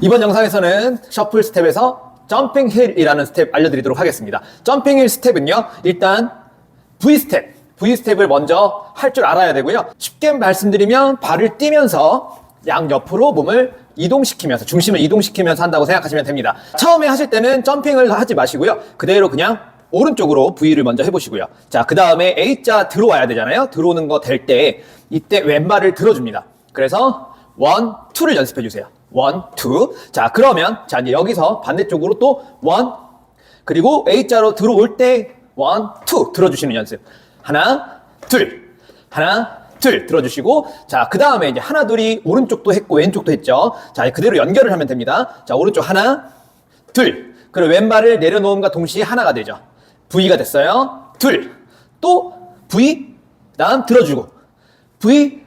이번 영상에서는 셔플 스텝에서 점핑 힐이라는 스텝 알려드리도록 하겠습니다. 점핑 힐 스텝은요, 일단 V 스텝, V 스텝을 먼저 할 줄 알아야 되고요. 쉽게 말씀드리면 발을 띄면서 양 옆으로 몸을 이동시키면서 중심을 이동시키면서 한다고 생각하시면 됩니다. 처음에 하실 때는 점핑을 하지 마시고요. 그대로 그냥 오른쪽으로 V를 먼저 해보시고요. 자, 그 다음에 A자 들어와야 되잖아요. 들어오는 거 될 때 이때 왼발을 들어줍니다. 그래서 원, 투를 연습해 주세요. 원, 투. 자, 그러면 자 이제 여기서 반대쪽으로 또 원, 그리고 A자로 들어올 때 원, 투 들어주시는 연습. 하나, 둘, 하나, 둘 들어주시고 자, 그 다음에 이제 하나, 둘이 오른쪽도 했고 왼쪽도 했죠. 자, 그대로 연결을 하면 됩니다. 자, 오른쪽 하나, 둘. 그리고 왼발을 내려놓음과 동시에 하나가 되죠. V가 됐어요. 둘. 또 V. 다음 들어주고. V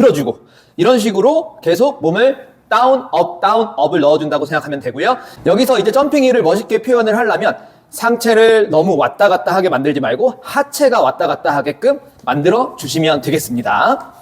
들어주고. 이런 식으로 계속 몸을 다운, 업, 다운, 업을 넣어준다고 생각하면 되고요. 여기서 이제 점핑 힐을 멋있게 표현을 하려면 상체를 너무 왔다 갔다 하게 만들지 말고 하체가 왔다 갔다 하게끔 만들어 주시면 되겠습니다.